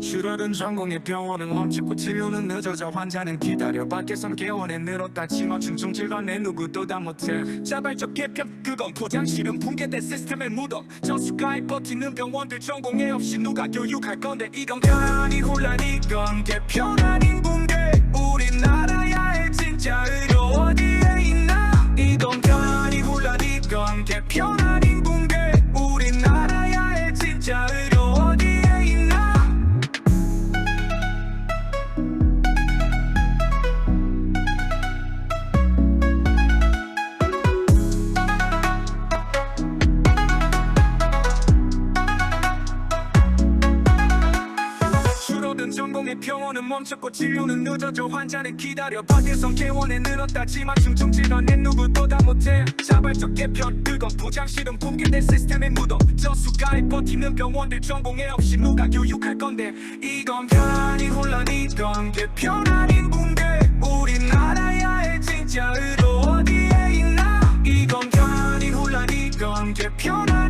줄어든 전공의 병원은 멈추고 치료는 늦어져 환자는 기다려. 밖에선 개원에 늘었다지만 중증 질환 내 누구도 다 못해. 자발적 개편 그건 포장실은 붕괴된 시스템의 무덤 저수가에 버티는 병원들 전공에 없이 누가 교육할 건데 이건 편이 혼란 이건 개편. 아닌 붕괴 우리나라야의 진짜 의료 어디에 있나? 이건 편이 혼란 이건 개편. 아닌 붕괴 우리나라야의 진짜 의료 병원은 멈췄고 진료는 늦어져 환자는 기다려 박일성 개원에 늘었다지만 중증 질환엔 누구보다 못해. 자발적 개편 뜨건 부장실은 붕괴된 시스템에 묻어. 저수가에 버티는 병원들 전공에 없이 누가 교육할 건데. 이건 편안히 혼란이던 개편 아닌 붕괴. 우리나라야의 진짜 의도 어디에 있나? 이건 편안히 혼란이던 개편 안.